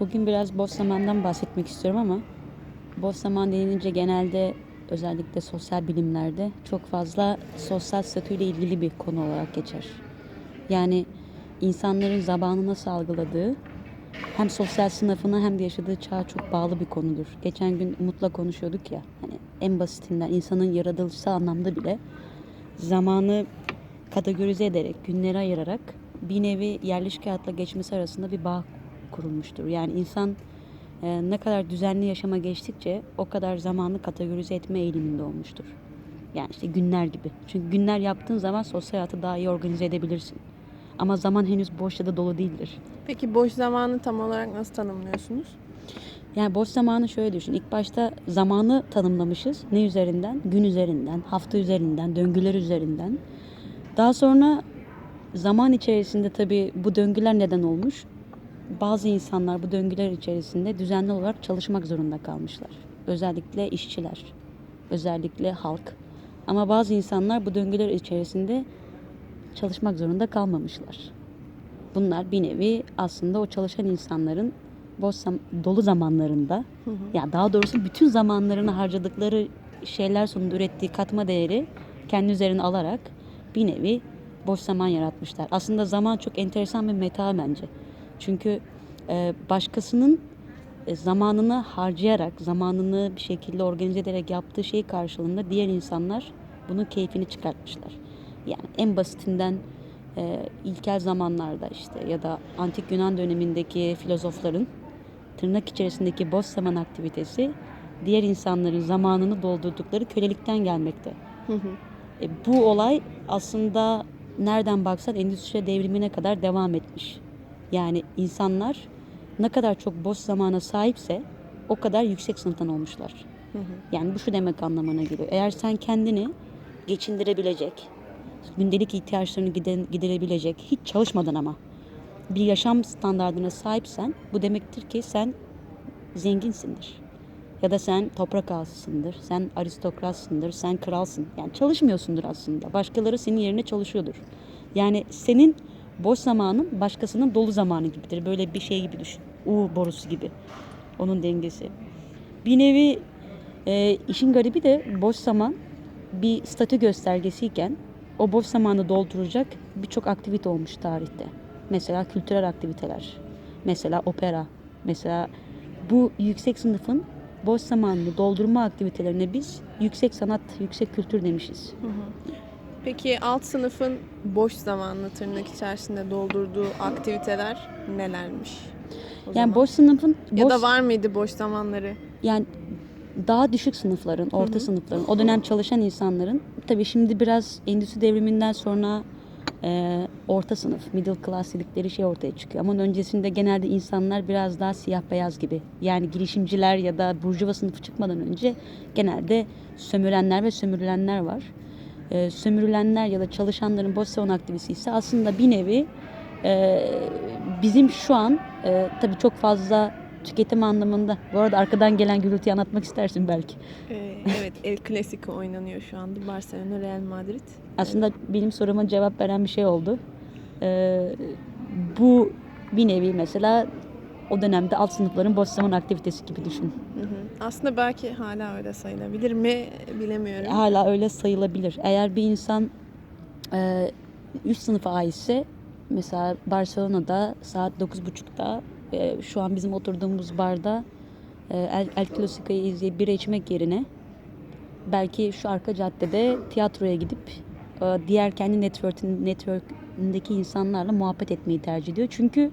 Bugün biraz boş zamandan bahsetmek istiyorum ama boş zaman denilince genelde özellikle sosyal bilimlerde çok fazla sosyal statüyle ilgili bir konu olarak geçer. Yani insanların zamanı nasıl algıladığı hem sosyal sınıfına hem de yaşadığı çağa çok bağlı bir konudur. Geçen gün Umut'la konuşuyorduk ya hani en basitinden insanın yaratılışsal anlamda bile zamanı kategorize ederek, günleri ayırarak bir nevi yerleşik hayatla geçmesi arasında bir bağ kurulmuştur. Yani insan e, ne kadar düzenli yaşama geçtikçe o kadar zamanı kategorize etme eğiliminde olmuştur. Yani işte günler gibi. Çünkü günler yaptığın zaman sosyal hayatı daha iyi organize edebilirsin. Ama zaman henüz boş ya da dolu değildir. Peki boş zamanı tam olarak nasıl tanımlıyorsunuz? Yani boş zamanı şöyle düşün. İlk başta zamanı tanımlamışız. Ne üzerinden? Gün üzerinden, hafta üzerinden, döngüler üzerinden. Daha sonra zaman içerisinde tabii bu döngüler neden olmuş? Bazı insanlar bu döngüler içerisinde düzenli olarak çalışmak zorunda kalmışlar. Özellikle işçiler, özellikle halk. Ama bazı insanlar bu döngüler içerisinde çalışmak zorunda kalmamışlar. Bunlar bir nevi aslında o çalışan insanların boş zam- dolu zamanlarında ya daha doğrusu bütün zamanlarını harcadıkları şeyler sonunda ürettiği katma değeri kendi üzerine alarak bir nevi boş zaman yaratmışlar. Aslında zaman çok enteresan bir meta bence. Çünkü e, başkasının e, zamanını harcayarak, zamanını bir şekilde organize ederek yaptığı şey karşılığında diğer insanlar bunun keyfini çıkartmışlar. Yani en basitinden e, ilkel zamanlarda işte ya da antik Yunan dönemindeki filozofların tırnak içerisindeki boş zaman aktivitesi diğer insanların zamanını doldurdukları kölelikten gelmekte. E, bu olay aslında nereden baksan endüstri devrimine kadar devam etmiş. Yani insanlar ne kadar çok boş zamana sahipse o kadar yüksek sınıftan olmuşlar. Yani bu şu demek anlamına geliyor. Eğer sen kendini geçindirebilecek, gündelik ihtiyaçlarını gide- giderebilecek, hiç çalışmadan ama bir yaşam standardına sahipsen bu demektir ki sen zenginsindir. Ya da sen toprak ağasısındır, sen aristokratsındır, sen kralsın. Yani çalışmıyorsundur aslında. Başkaları senin yerine çalışıyordur. Yani senin boş zamanın başkasının dolu zamanı gibidir. Böyle bir şey gibi düşün. U borusu gibi. Onun dengesi. Bir nevi e, işin garibi de boş zaman bir statü göstergesiyken o boş zamanı dolduracak birçok aktivite olmuş tarihte. Mesela kültürel aktiviteler, mesela opera, mesela bu yüksek sınıfın boş zamanını doldurma aktivitelerine biz yüksek sanat, yüksek kültür demişiz. Peki alt sınıfın boş zamanını tırnak içerisinde doldurduğu aktiviteler nelermiş? o Yani zaman? boş sınıfın ya boş, da var mıydı boş zamanları? yani daha düşük sınıfların, orta sınıfların, o dönem çalışan insanların tabii şimdi biraz endüstri devriminden sonra e, orta sınıf, middle class dedikleri şey ortaya çıkıyor. Ama öncesinde genelde insanlar biraz daha siyah beyaz gibi. Yani girişimciler ya da burjuva sınıfı çıkmadan önce genelde sömürenler ve sömürülenler var. E, sömürülenler ya da çalışanların boş zaman aktivitesi ise aslında bir nevi e, bizim şu an e, tabii çok fazla tüketim anlamında. Bu arada arkadan gelen gürültüyü anlatmak istersin belki. Ee, evet El Clasico oynanıyor şu anda. Barcelona Real Madrid. Aslında benim soruma cevap veren bir şey oldu. Ee, bu bir nevi mesela o dönemde alt sınıfların boş zaman aktivitesi gibi düşün. Hı hı. Aslında belki hala öyle sayılabilir mi bilemiyorum. Hala öyle sayılabilir. Eğer bir insan e, üst sınıfa aitse mesela Barcelona'da saat 9.30'da e, şu an bizim oturduğumuz barda e, El, El Clasico'yu izleyip bira içmek yerine belki şu arka caddede tiyatroya gidip e, diğer kendi network'ün network'ündeki insanlarla muhabbet etmeyi tercih ediyor. Çünkü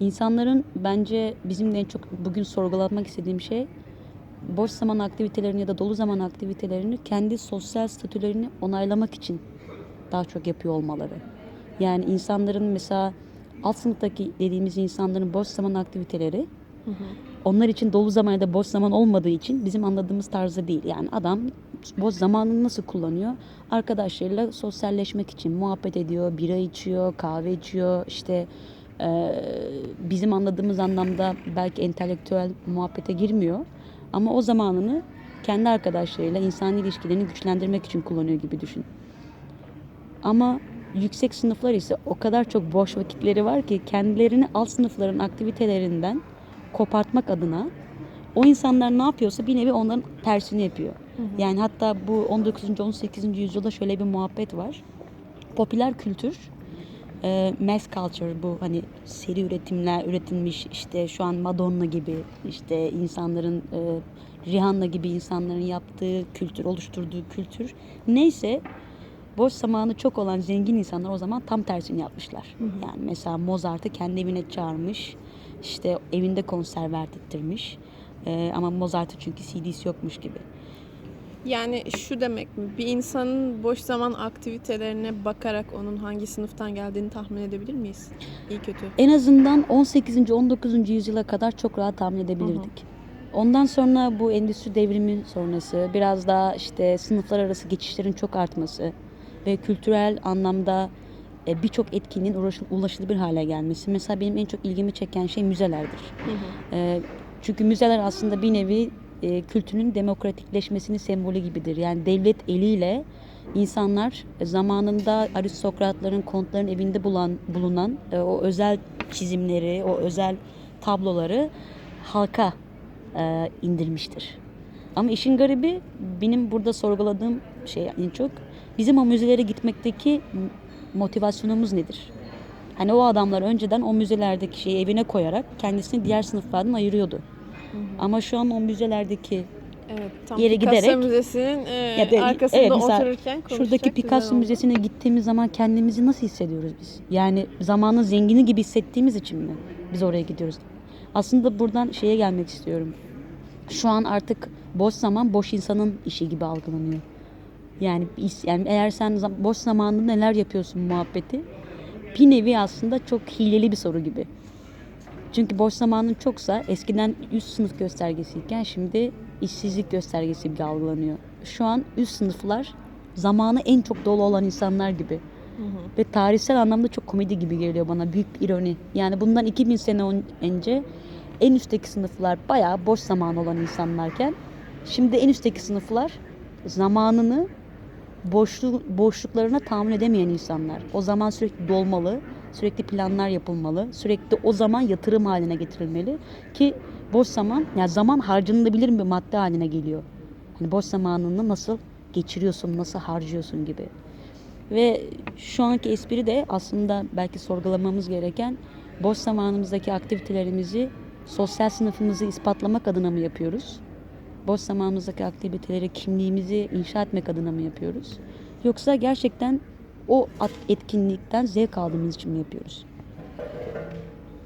insanların bence bizim de en çok bugün sorgulatmak istediğim şey boş zaman aktivitelerini ya da dolu zaman aktivitelerini kendi sosyal statülerini onaylamak için daha çok yapıyor olmaları. Yani insanların mesela alt sınıftaki dediğimiz insanların boş zaman aktiviteleri onlar için dolu zaman ya da boş zaman olmadığı için bizim anladığımız tarzda değil. Yani adam boş zamanını nasıl kullanıyor? Arkadaşlarıyla sosyalleşmek için muhabbet ediyor, bira içiyor, kahve içiyor. İşte bizim anladığımız anlamda belki entelektüel muhabbete girmiyor. Ama o zamanını kendi arkadaşlarıyla insani ilişkilerini güçlendirmek için kullanıyor gibi düşün. Ama yüksek sınıflar ise o kadar çok boş vakitleri var ki kendilerini alt sınıfların aktivitelerinden kopartmak adına o insanlar ne yapıyorsa bir nevi onların tersini yapıyor. Yani hatta bu 19. 18. yüzyılda şöyle bir muhabbet var. Popüler kültür e, mass culture bu hani seri üretimler üretilmiş işte şu an Madonna gibi işte insanların e, Rihanna gibi insanların yaptığı kültür oluşturduğu kültür neyse boş zamanı çok olan zengin insanlar o zaman tam tersini yapmışlar. Yani mesela Mozart'ı kendi evine çağırmış işte evinde konser verdirttirmiş E, ama Mozart'ı çünkü CD'si yokmuş gibi. Yani şu demek mi? Bir insanın boş zaman aktivitelerine bakarak onun hangi sınıftan geldiğini tahmin edebilir miyiz? İyi kötü. En azından 18. 19. yüzyıla kadar çok rahat tahmin edebilirdik. Ondan sonra bu endüstri devrimi sonrası biraz daha işte sınıflar arası geçişlerin çok artması ve kültürel anlamda e, birçok etkinliğin ulaşılabilir hale gelmesi. Mesela benim en çok ilgimi çeken şey müzelerdir. E, çünkü müzeler aslında bir nevi e, kültürün demokratikleşmesinin sembolü gibidir. Yani devlet eliyle insanlar zamanında aristokratların, kontların evinde bulan, bulunan e, o özel çizimleri, o özel tabloları halka e, indirmiştir. Ama işin garibi benim burada sorguladığım şey en çok bizim o müzelere gitmekteki motivasyonumuz nedir? Hani o adamlar önceden o müzelerdeki şeyi evine koyarak kendisini diğer sınıflardan ayırıyordu. Ama şu an o müzelerdeki Evet, tam Yere Picasso giderek- Müzesi'nin e, Ya da- arkasında evet, otururken şuradaki Picasso. Müzesi'ne gittiğimiz zaman kendimizi nasıl hissediyoruz biz? Yani zamanın zengini gibi hissettiğimiz için mi biz oraya gidiyoruz? Aslında buradan şeye gelmek istiyorum. Şu an artık boş zaman boş insanın işi gibi algılanıyor. Yani, yani eğer sen boş zamanında neler yapıyorsun muhabbeti bir nevi aslında çok hileli bir soru gibi. Çünkü boş zamanın çoksa eskiden üst sınıf göstergesiyken şimdi işsizlik göstergesi gibi algılanıyor. Şu an üst sınıflar zamanı en çok dolu olan insanlar gibi. Ve tarihsel anlamda çok komedi gibi geliyor bana. Büyük bir ironi. Yani bundan 2000 sene ön- önce en üstteki sınıflar bayağı boş zaman olan insanlarken şimdi en üstteki sınıflar zamanını boşlu, boşluklarına tahammül edemeyen insanlar. O zaman sürekli dolmalı, sürekli planlar yapılmalı, sürekli o zaman yatırım haline getirilmeli ki boş zaman, yani zaman harcanılabilir bir madde haline geliyor. Hani boş zamanını nasıl geçiriyorsun, nasıl harcıyorsun gibi. Ve şu anki espri de aslında belki sorgulamamız gereken boş zamanımızdaki aktivitelerimizi sosyal sınıfımızı ispatlamak adına mı yapıyoruz? Boş zamanımızdaki aktiviteleri kimliğimizi inşa etmek adına mı yapıyoruz? Yoksa gerçekten o etkinlikten zevk aldığımız için mi yapıyoruz?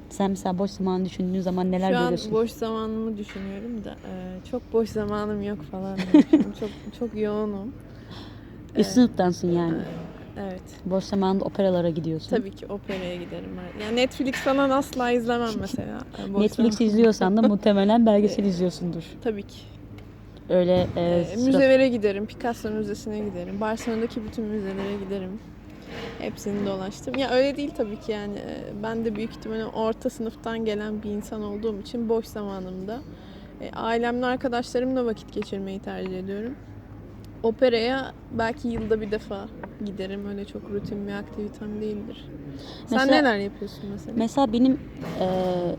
Sen mesela boş zamanı düşündüğün zaman neler Şu an görüyorsun? boş zamanımı düşünüyorum da e, çok boş zamanım yok falan. çok çok yoğunum. Üst sınıftansın yani. Evet. Boş zamanında operalara gidiyorsun. Tabii ki operaya giderim. ben. Yani Netflix falan asla izlemem mesela. E, Netflix zaman- izliyorsan da muhtemelen belgesel izliyorsundur. Tabii ki. Öyle e, E, sıra- müzelere giderim. Picasso Müzesi'ne giderim. Barcelona'daki bütün müzelere giderim. Hepsini dolaştım. Ya öyle değil tabii ki yani. E, Ben de büyük ihtimalle orta sınıftan gelen bir insan olduğum için boş zamanımda e, ailemle, arkadaşlarımla vakit geçirmeyi tercih ediyorum. Operaya belki yılda bir defa giderim. Öyle çok rutin bir aktivitem değildir. Sen Mesela- neler yapıyorsun mesela? Mesela benim eee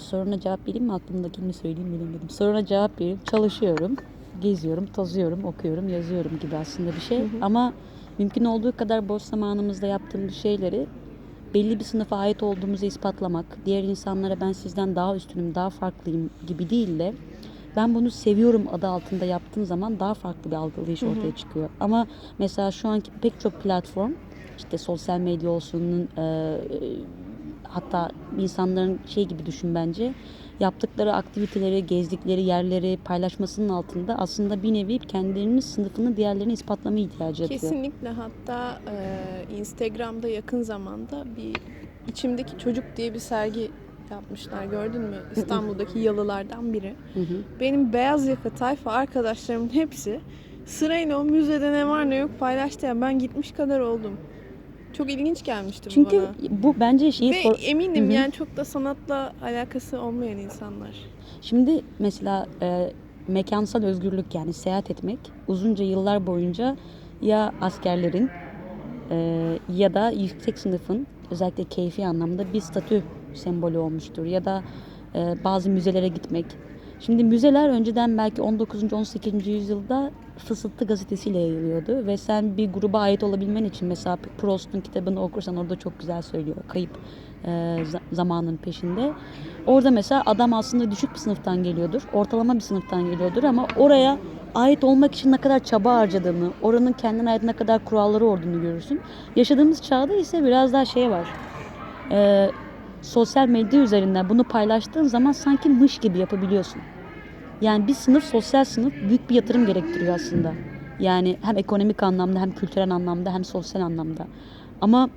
soruna cevap vereyim mi aklımdakini söyleyeyim bilemedim. Soruna cevap vereyim. Çalışıyorum, geziyorum, tozuyorum, okuyorum, yazıyorum gibi aslında bir şey. Ama mümkün olduğu kadar boş zamanımızda yaptığımız şeyleri belli bir sınıfa ait olduğumuzu ispatlamak, diğer insanlara ben sizden daha üstünüm, daha farklıyım gibi değil de ben bunu seviyorum adı altında yaptığım zaman daha farklı bir algılayış ortaya çıkıyor. Ama mesela şu anki pek çok platform işte sosyal medya olsun e, hatta insanların şey gibi düşün bence yaptıkları aktiviteleri, gezdikleri yerleri paylaşmasının altında aslında bir nevi kendilerinin sınıfını diğerlerine ispatlama ihtiyacı yatıyor. Kesinlikle hatta e, Instagram'da yakın zamanda bir içimdeki çocuk diye bir sergi yapmışlar gördün mü? İstanbul'daki yalılardan biri. Hı hı. Benim beyaz yaka tayfa arkadaşlarımın hepsi sırayla o müzede ne var ne yok paylaştı ya ben gitmiş kadar oldum. Çok ilginç gelmişti bu Çünkü bana. bu bence şeyi Ve sor- eminim Hı hı. yani çok da sanatla alakası olmayan insanlar. Şimdi mesela e, mekansal özgürlük yani seyahat etmek uzunca yıllar boyunca ya askerlerin e, ya da yüksek sınıfın özellikle keyfi anlamda bir statü sembolü olmuştur. Ya da e, bazı müzelere gitmek. Şimdi müzeler önceden belki 19. 18. yüzyılda Fısıltı gazetesiyle yayılıyordu ve sen bir gruba ait olabilmen için mesela Proust'un kitabını okursan orada çok güzel söylüyor. Kayıp e, za- zamanın peşinde. Orada mesela adam aslında düşük bir sınıftan geliyordur. Ortalama bir sınıftan geliyordur ama oraya ait olmak için ne kadar çaba harcadığını, oranın kendine ait ne kadar kuralları olduğunu görürsün. Yaşadığımız çağda ise biraz daha şey var. Ee, sosyal medya üzerinden bunu paylaştığın zaman sanki mış gibi yapabiliyorsun. Yani bir sınıf sosyal sınıf büyük bir yatırım gerektiriyor aslında. Yani hem ekonomik anlamda hem kültürel anlamda hem sosyal anlamda. Ama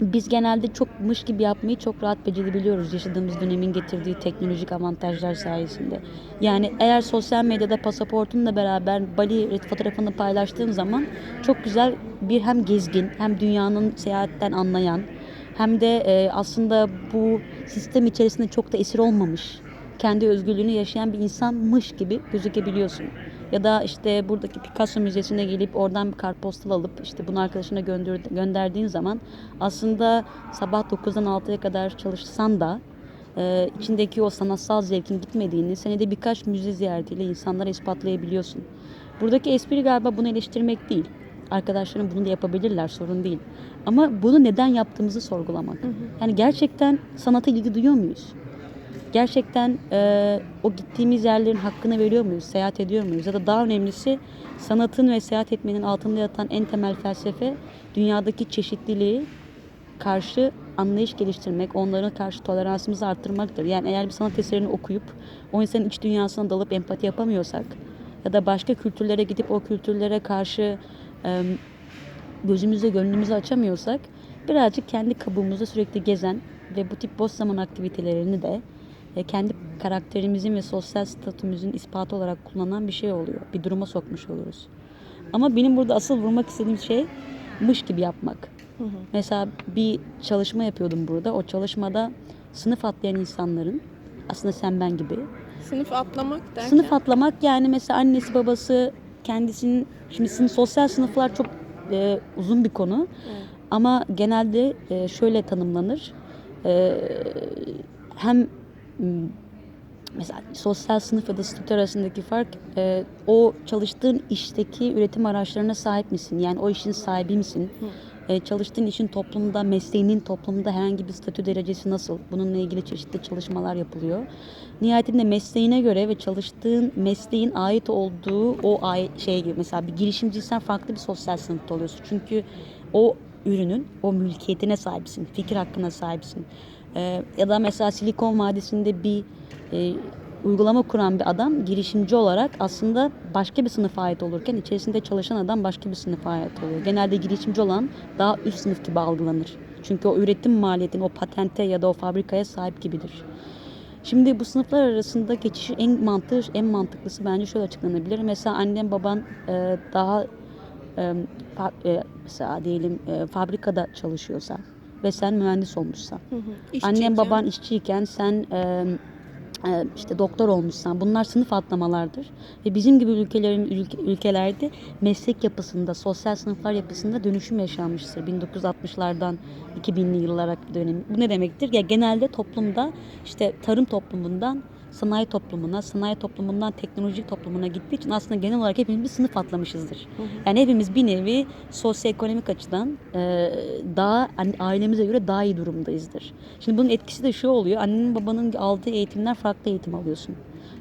biz genelde çok mış gibi yapmayı çok rahat becerebiliyoruz yaşadığımız dönemin getirdiği teknolojik avantajlar sayesinde. Yani eğer sosyal medyada pasaportunla beraber Bali fotoğrafını paylaştığın zaman çok güzel bir hem gezgin hem dünyanın seyahatten anlayan hem de e, aslında bu sistem içerisinde çok da esir olmamış kendi özgürlüğünü yaşayan bir insanmış gibi gözükebiliyorsun. Ya da işte buradaki Picasso Müzesi'ne gelip oradan bir kartpostal alıp işte bunu arkadaşına gönder, gönderdiğin zaman aslında sabah 9'dan 6'ya kadar çalışsan da e, içindeki o sanatsal zevkin gitmediğini senede birkaç müze ziyaretiyle insanlara ispatlayabiliyorsun. Buradaki espri galiba bunu eleştirmek değil. Arkadaşlarım bunu da yapabilirler sorun değil. Ama bunu neden yaptığımızı sorgulamak. Yani gerçekten sanata ilgi duyuyor muyuz? Gerçekten e, o gittiğimiz yerlerin hakkını veriyor muyuz? Seyahat ediyor muyuz? Ya da daha önemlisi sanatın ve seyahat etmenin altında yatan en temel felsefe dünyadaki çeşitliliği karşı anlayış geliştirmek, onlara karşı toleransımızı arttırmaktır. Yani eğer bir sanat eserini okuyup o insanın iç dünyasına dalıp empati yapamıyorsak ya da başka kültürlere gidip o kültürlere karşı e, gözümüzü gönlümüzü açamıyorsak birazcık kendi kabuğumuzda sürekli gezen ve bu tip boş zaman aktivitelerini de kendi karakterimizin ve sosyal statümüzün ispatı olarak kullanan bir şey oluyor. Bir duruma sokmuş oluruz. Ama benim burada asıl vurmak istediğim şey mış gibi yapmak. Mesela bir çalışma yapıyordum burada. O çalışmada sınıf atlayan insanların aslında sen ben gibi Sınıf atlamak derken. Sınıf atlamak yani mesela annesi babası kendisinin şimdi sınıf, sosyal sınıflar çok e, uzun bir konu Evet. ama genelde e, şöyle tanımlanır E, hem mesela sosyal sınıf ya da statü arasındaki fark e, o çalıştığın işteki üretim araçlarına sahip misin? Yani o işin sahibi misin? E, çalıştığın işin toplumda mesleğinin toplumda herhangi bir statü derecesi nasıl? Bununla ilgili çeşitli çalışmalar yapılıyor. Nihayetinde mesleğine göre ve çalıştığın mesleğin ait olduğu o ay şey gibi mesela bir girişimciysen farklı bir sosyal sınıfta oluyorsun. Çünkü o ürünün o mülkiyetine sahipsin, fikir hakkına sahipsin. Ee, ya da mesela Silikon Vadisi'nde bir e, uygulama kuran bir adam girişimci olarak aslında başka bir sınıfa ait olurken içerisinde çalışan adam başka bir sınıfa ait oluyor. Genelde girişimci olan daha üst sınıf gibi algılanır. Çünkü o üretim maliyetine, o patente ya da o fabrikaya sahip gibidir. Şimdi bu sınıflar arasında geçişi en mantığı, en mantıklısı bence şöyle açıklanabilir. Mesela annen baban e, daha e, fa- e, mesela diyelim e, fabrikada çalışıyorsa ve sen mühendis olmuşsan. Hı hı. Annen baban işçiyken sen e, e, işte doktor olmuşsan bunlar sınıf atlamalardır. Ve bizim gibi ülkelerin ülke- ülkelerde meslek yapısında, sosyal sınıflar yapısında dönüşüm yaşanmıştır. 1960'lardan 2000'li yıllara dönemi. Bu ne demektir? Ya genelde toplumda işte tarım toplumundan sanayi toplumuna, sanayi toplumundan teknolojik toplumuna gittiği için aslında genel olarak hepimiz bir sınıf atlamışızdır. Yani hepimiz bir nevi sosyoekonomik açıdan e, daha hani ailemize göre daha iyi durumdayızdır. Şimdi bunun etkisi de şu oluyor. Annenin babanın aldığı eğitimler farklı eğitim alıyorsun.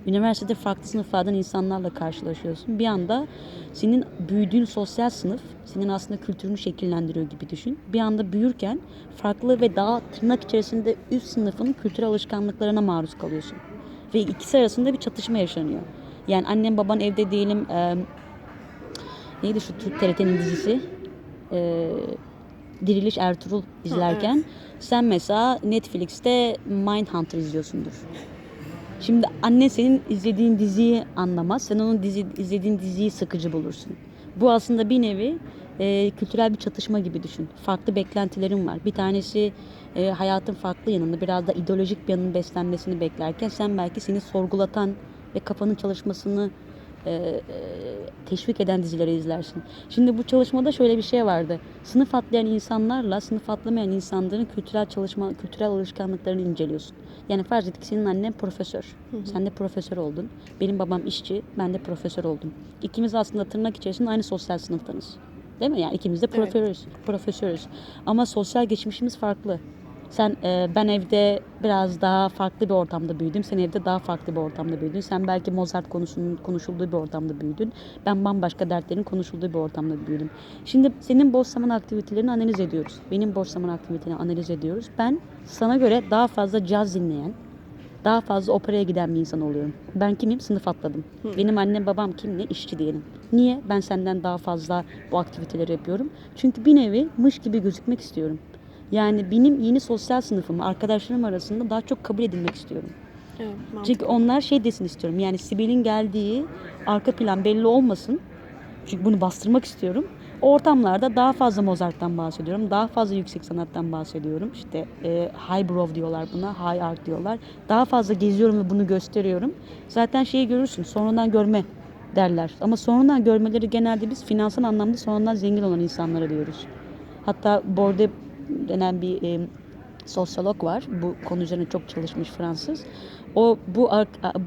Üniversitede farklı sınıflardan insanlarla karşılaşıyorsun. Bir anda senin büyüdüğün sosyal sınıf senin aslında kültürünü şekillendiriyor gibi düşün. Bir anda büyürken farklı ve daha tırnak içerisinde üst sınıfın kültürel alışkanlıklarına maruz kalıyorsun. Ve ikisi arasında bir çatışma yaşanıyor. Yani annem baban evde diyelim e, neydi şu Türk TRT'nin dizisi? E, Diriliş Ertuğrul izlerken evet. sen mesela Netflix'te Mindhunter izliyorsundur. Şimdi annen senin izlediğin diziyi anlamaz. Sen onun dizi, izlediğin diziyi sıkıcı bulursun. Bu aslında bir nevi e, kültürel bir çatışma gibi düşün. Farklı beklentilerin var. Bir tanesi e, hayatın farklı yanını, biraz da ideolojik bir yanının beslenmesini beklerken sen belki seni sorgulatan ve kafanın çalışmasını e, e, teşvik eden dizileri izlersin. Şimdi bu çalışmada şöyle bir şey vardı. Sınıf atlayan insanlarla sınıf atlamayan insanların kültürel çalışma, kültürel alışkanlıklarını inceliyorsun. Yani farz et ki senin annen profesör. Sen de profesör oldun. Benim babam işçi, ben de profesör oldum. İkimiz aslında tırnak içerisinde aynı sosyal sınıftanız. Değil mi? Yani ikimiz de Evet. profesörüz. Profesörüz. Ama sosyal geçmişimiz farklı. Sen e, ben evde biraz daha farklı bir ortamda büyüdüm. Sen evde daha farklı bir ortamda büyüdün. Sen belki Mozart konusunun konuşulduğu bir ortamda büyüdün. Ben bambaşka dertlerin konuşulduğu bir ortamda büyüdüm. Şimdi senin boş zaman aktivitelerini analiz ediyoruz. Benim boş zaman aktivitelerini analiz ediyoruz. Ben sana göre daha fazla caz dinleyen, daha fazla operaya giden bir insan oluyorum. Ben kimim? Sınıf atladım. Benim annem babam kim ne? İşçi diyelim. Niye? Ben senden daha fazla bu aktiviteleri yapıyorum. Çünkü bir nevi mış gibi gözükmek istiyorum. Yani benim yeni sosyal sınıfım, arkadaşlarım arasında daha çok kabul edilmek istiyorum. Evet, mantıklı. Çünkü onlar şey desin istiyorum. Yani Sibel'in geldiği arka plan belli olmasın. Çünkü bunu bastırmak istiyorum. Ortamlarda daha fazla Mozart'tan bahsediyorum. Daha fazla yüksek sanattan bahsediyorum. İşte e, highbrow diyorlar buna, high art diyorlar. Daha fazla geziyorum ve bunu gösteriyorum. Zaten şeyi görürsün, sonradan görme derler. Ama sonradan görmeleri genelde biz finansal anlamda sonradan zengin olan insanlara diyoruz. Hatta Bourdieu denen bir e, sosyolog var. Bu konu üzerine çok çalışmış Fransız. O bu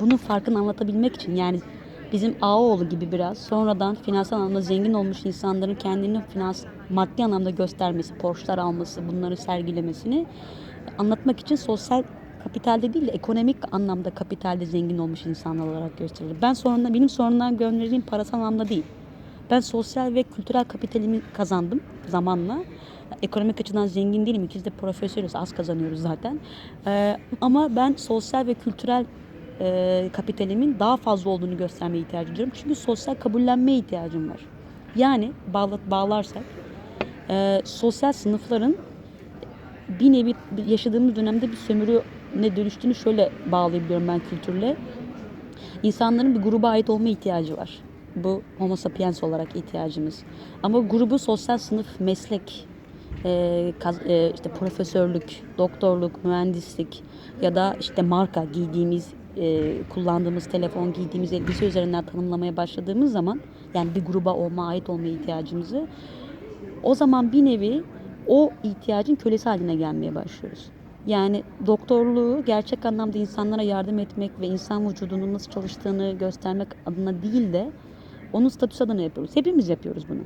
bunun farkını anlatabilmek için yani bizim Ağaoğlu gibi biraz sonradan finansal anlamda zengin olmuş insanların kendini finans maddi anlamda göstermesi, borçlar alması, bunları sergilemesini anlatmak için sosyal kapitalde değil de ekonomik anlamda kapitalde zengin olmuş insanlar olarak gösterilir. Ben sonradan benim sonradan gönderdiğim parasal anlamda değil. Ben sosyal ve kültürel kapitalimi kazandım zamanla. Ekonomik açıdan zengin değilim. İkimiz de profesörüz. Az kazanıyoruz zaten. Ee, ama ben sosyal ve kültürel e, kapitalimin daha fazla olduğunu göstermeye ihtiyacım duyuyorum. Çünkü sosyal kabullenmeye ihtiyacım var. Yani bağla, bağlarsak e, sosyal sınıfların bir nevi yaşadığımız dönemde bir sömürüne dönüştüğünü şöyle bağlayabiliyorum ben kültürle. İnsanların bir gruba ait olma ihtiyacı var. Bu homo sapiens olarak ihtiyacımız. Ama grubu sosyal sınıf, meslek, e, kaz- e, işte profesörlük, doktorluk, mühendislik ya da işte marka giydiğimiz, e, kullandığımız telefon, giydiğimiz elbise üzerinden tanımlamaya başladığımız zaman yani bir gruba olma, ait olmaya ihtiyacımızı o zaman bir nevi o ihtiyacın kölesi haline gelmeye başlıyoruz. Yani doktorluğu gerçek anlamda insanlara yardım etmek ve insan vücudunun nasıl çalıştığını göstermek adına değil de onun statüsü adına yapıyoruz. Hepimiz yapıyoruz bunu.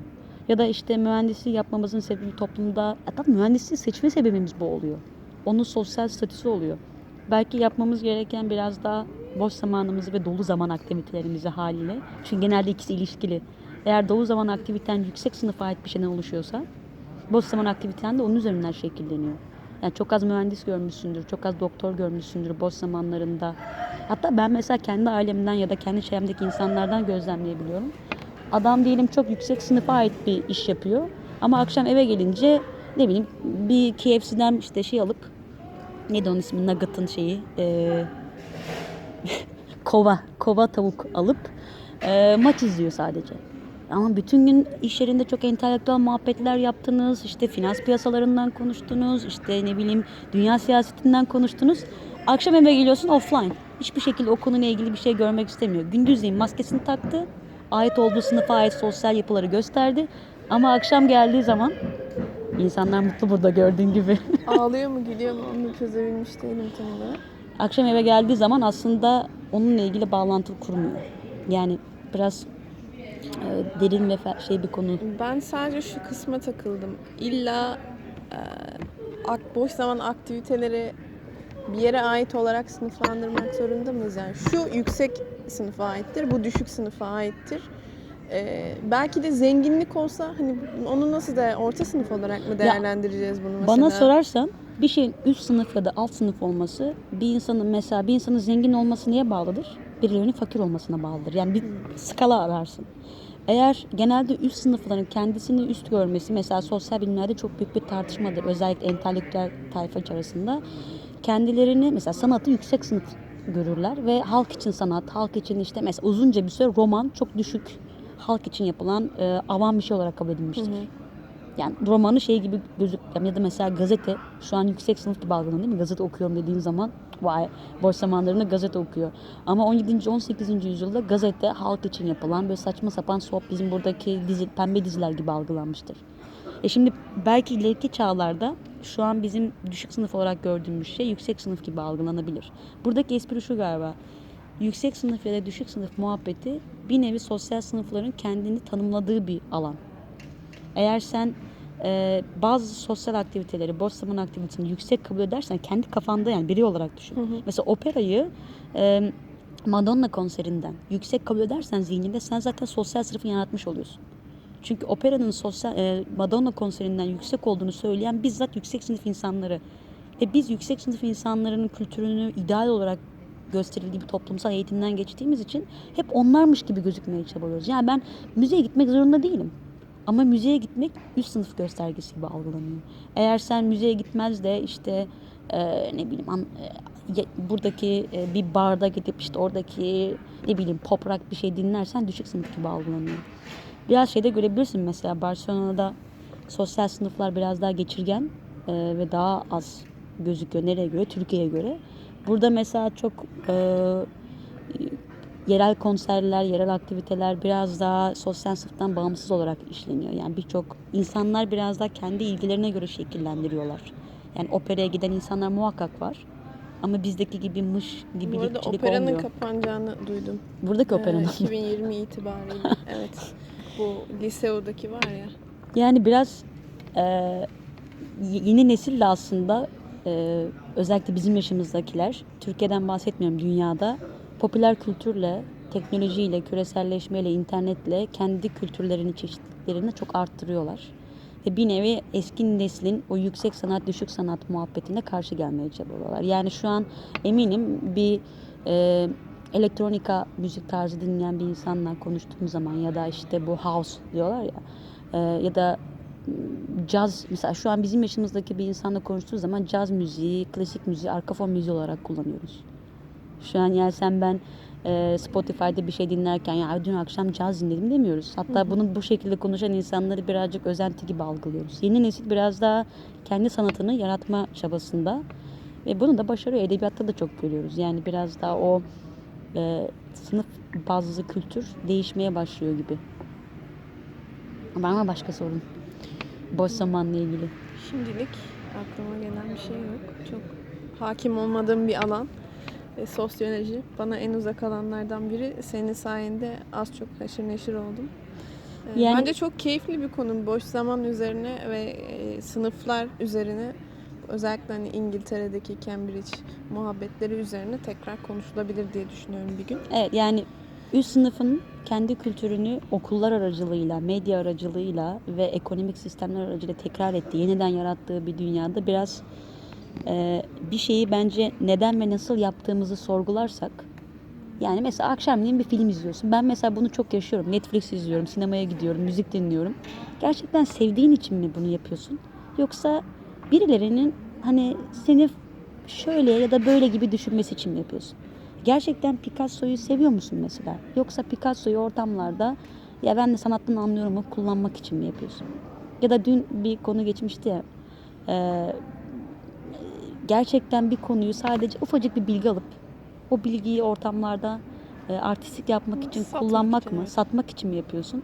Ya da işte mühendisliği yapmamızın sebebi toplumda, hatta mühendisliği seçme sebebimiz bu oluyor. Onun sosyal statüsü oluyor. Belki yapmamız gereken biraz daha boş zamanımızı ve dolu zaman aktivitelerimizi haliyle. Çünkü genelde ikisi ilişkili. Eğer dolu zaman aktiviten yüksek sınıfa ait bir şeyden oluşuyorsa boş zaman aktiviten de onun üzerinden şekilleniyor. Yani çok az mühendis görmüşsündür, çok az doktor görmüşsündür boş zamanlarında. Hatta ben mesela kendi ailemden ya da kendi çevremdeki insanlardan gözlemleyebiliyorum. Adam diyelim çok yüksek sınıfa ait bir iş yapıyor. Ama akşam eve gelince ne bileyim bir KFC'den işte şey alıp neydi onun ismi Nugget'ın şeyi eee, kova, kova tavuk alıp eee, maç izliyor sadece. Ama bütün gün iş yerinde çok entelektüel muhabbetler yaptınız. işte finans piyasalarından konuştunuz. işte ne bileyim dünya siyasetinden konuştunuz. Akşam eve geliyorsun offline. Hiçbir şekilde o konuyla ilgili bir şey görmek istemiyor. Gündüzleyin maskesini taktı. Ait olduğu sınıfa ait sosyal yapıları gösterdi. Ama akşam geldiği zaman insanlar mutlu burada gördüğün gibi. Ağlıyor mu gülüyor mu onu çözebilmiş değilim tam olarak. akşam eve geldiği zaman aslında onunla ilgili bağlantı kurmuyor. Yani biraz e, derin ve şey bir konu. Ben sadece şu kısma takıldım. İlla e, boş zaman aktiviteleri bir yere ait olarak sınıflandırmak zorunda mıyız? Yani şu yüksek sınıfa aittir, bu düşük sınıfa aittir. E, belki de zenginlik olsa hani onu nasıl da orta sınıf olarak mı değerlendireceğiz bunu mesela? Bana sorarsan bir şeyin üst sınıf ya da alt sınıf olması bir insanın mesela bir insanın zengin olması niye bağlıdır? Birilerinin fakir olmasına bağlıdır. Yani bir skala ararsın. Eğer genelde üst sınıfların kendisini üst görmesi mesela sosyal bilimlerde çok büyük bir tartışmadır. Özellikle entelektüel tayfa arasında. Kendilerini mesela sanatı yüksek sınıf görürler ve halk için sanat, halk için işte mesela uzunca bir süre roman çok düşük halk için yapılan e, avam bir şey olarak kabul edilmiştir. Yani romanı şey gibi gözük ya da mesela gazete şu an yüksek sınıf gibi algılanıyor değil mi? Gazete okuyorum dediğin zaman Vay, boş zamanlarında gazete okuyor. Ama 17. 18. yüzyılda gazete halk için yapılan böyle saçma sapan soğuk bizim buradaki dizi, pembe diziler gibi algılanmıştır. E şimdi belki ileriki çağlarda şu an bizim düşük sınıf olarak gördüğümüz şey yüksek sınıf gibi algılanabilir. Buradaki espri şu galiba. Yüksek sınıf ya da düşük sınıf muhabbeti bir nevi sosyal sınıfların kendini tanımladığı bir alan. Eğer sen e, bazı sosyal aktiviteleri, boş zaman aktivitesini yüksek kabul edersen kendi kafanda yani biri olarak düşün. Mesela operayı e, Madonna konserinden yüksek kabul edersen zihninde sen zaten sosyal sınıfı yaratmış oluyorsun. Çünkü operanın sosyal e, Madonna konserinden yüksek olduğunu söyleyen bizzat yüksek sınıf insanları. Ve biz yüksek sınıf insanların kültürünü ideal olarak gösterildiği bir toplumsal eğitimden geçtiğimiz için hep onlarmış gibi gözükmeye çabalıyoruz. Yani ben müzeye gitmek zorunda değilim. Ama müzeye gitmek üst sınıf göstergesi gibi algılanıyor. Eğer sen müzeye gitmez de işte e, ne bileyim an, e, buradaki e, bir barda gidip işte oradaki ne bileyim pop rock bir şey dinlersen düşük sınıf gibi algılanıyor. Biraz şeyde görebilirsin mesela Barcelona'da sosyal sınıflar biraz daha geçirgen e, ve daha az gözüküyor. Nereye göre? Türkiye'ye göre. Burada mesela çok e, yerel konserler, yerel aktiviteler biraz daha sosyal sınıftan bağımsız olarak işleniyor. Yani birçok insanlar biraz daha kendi ilgilerine göre şekillendiriyorlar. Yani operaya giden insanlar muhakkak var. Ama bizdeki gibi mış gibi Bu arada operanın olmuyor. kapanacağını duydum. Buradaki Ee, operanın. 2020 itibariyle. evet. Bu liseodaki var ya. Yani biraz e, yeni nesille aslında e, özellikle bizim yaşımızdakiler, Türkiye'den bahsetmiyorum dünyada, popüler kültürle, teknolojiyle, küreselleşmeyle, internetle kendi kültürlerini, çeşitliliklerini çok arttırıyorlar. Ve bir nevi eski neslin o yüksek sanat, düşük sanat muhabbetine karşı gelmeye çabalıyorlar. Yani şu an eminim bir e, elektronika müzik tarzı dinleyen bir insanla konuştuğum zaman ya da işte bu house diyorlar ya e, ya da caz mesela şu an bizim yaşımızdaki bir insanla konuştuğu zaman caz müziği, klasik müziği, arka fon müziği olarak kullanıyoruz. Şu an yani sen ben e, Spotify'da bir şey dinlerken ya dün akşam caz dinledim demiyoruz. Hatta bunu bu şekilde konuşan insanları birazcık özenti gibi algılıyoruz. Yeni nesil biraz daha kendi sanatını yaratma çabasında ve bunu da başarıyor. Edebiyatta da çok görüyoruz. Yani biraz daha o e, sınıf bazlı kültür değişmeye başlıyor gibi. Var mı başka sorun? Boş zamanla ilgili. Şimdilik aklıma gelen bir şey yok. Çok hakim olmadığım bir alan. E, sosyoloji. Bana en uzak alanlardan biri. Senin sayende az çok haşır neşir oldum. E, Yani- Bence çok keyifli bir konu. Boş zaman üzerine ve e, sınıflar üzerine özellikle hani İngiltere'deki Cambridge muhabbetleri üzerine tekrar konuşulabilir diye düşünüyorum bir gün. Evet yani üst sınıfın kendi kültürünü okullar aracılığıyla, medya aracılığıyla ve ekonomik sistemler aracılığıyla tekrar ettiği, yeniden yarattığı bir dünyada biraz e, bir şeyi bence neden ve nasıl yaptığımızı sorgularsak yani mesela akşamleyin bir film izliyorsun. Ben mesela bunu çok yaşıyorum. Netflix izliyorum, sinemaya gidiyorum, müzik dinliyorum. Gerçekten sevdiğin için mi bunu yapıyorsun? Yoksa birilerinin hani seni şöyle ya da böyle gibi düşünmesi için mi yapıyorsun? Gerçekten Picasso'yu seviyor musun mesela? Yoksa Picasso'yu ortamlarda ya ben de sanattan anlıyorum kullanmak için mi yapıyorsun? Ya da dün bir konu geçmişti ya. e, gerçekten bir konuyu sadece ufacık bir bilgi alıp o bilgiyi ortamlarda e, artistik yapmak için Satmak kullanmak için, mı, evet. satmak için mi yapıyorsun?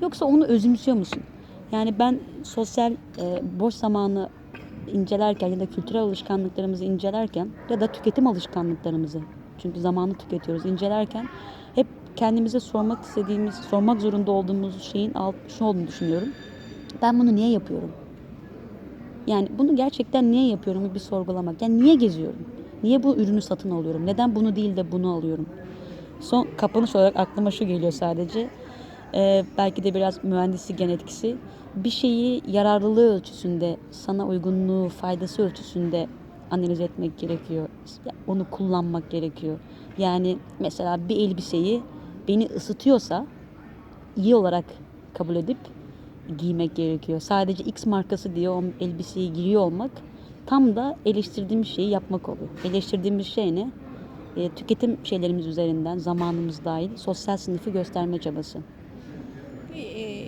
Yoksa onu özümsüyor musun? Yani ben sosyal e, boş zamanı incelerken ya da kültürel alışkanlıklarımızı incelerken ya da tüketim alışkanlıklarımızı çünkü zamanı tüketiyoruz incelerken hep kendimize sormak istediğimiz, sormak zorunda olduğumuz şeyin alt, şu olduğunu düşünüyorum. Ben bunu niye yapıyorum? Yani bunu gerçekten niye yapıyorum bir sorgulamak. Yani niye geziyorum? Niye bu ürünü satın alıyorum? Neden bunu değil de bunu alıyorum? Son kapanış olarak aklıma şu geliyor sadece. Ee, belki de biraz mühendislik gen etkisi. Bir şeyi yararlılığı ölçüsünde, sana uygunluğu, faydası ölçüsünde analiz etmek gerekiyor. Onu kullanmak gerekiyor. Yani mesela bir elbiseyi beni ısıtıyorsa iyi olarak kabul edip giymek gerekiyor. Sadece X markası diye o elbiseyi giyiyor olmak tam da eleştirdiğimiz şeyi yapmak oluyor. Eleştirdiğimiz şey ne? E, tüketim şeylerimiz üzerinden zamanımız dahil sosyal sınıfı gösterme çabası. E,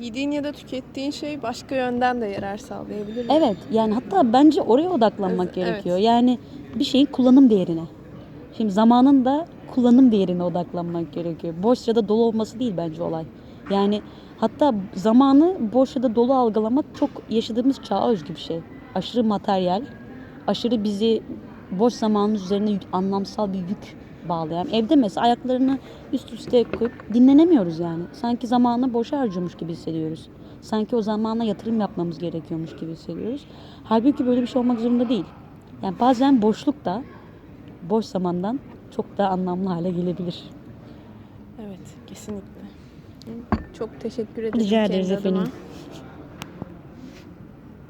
Yediğin ya da tükettiğin şey başka yönden de yarar sağlayabilir. mi? Evet yani hatta bence oraya odaklanmak Evet, gerekiyor. Yani bir şeyin kullanım değerine. Şimdi zamanın da kullanım değerine odaklanmak gerekiyor. Boş ya da dolu olması değil bence olay. Yani hatta zamanı boş ya da dolu algılamak çok yaşadığımız çağa özgü bir şey. Aşırı materyal, aşırı bizi boş zamanımız üzerine yük- anlamsal bir yük bağlayan. Evde mesela ayaklarını üst üste koyup dinlenemiyoruz yani. Sanki zamanı boşa harcamış gibi hissediyoruz. Sanki o zamana yatırım yapmamız gerekiyormuş gibi hissediyoruz. Halbuki böyle bir şey olmak zorunda değil. Yani bazen boşluk da boş zamandan çok daha anlamlı hale gelebilir. Evet, kesinlikle. Çok teşekkür ederim Rica ederiz kendi adıma. efendim.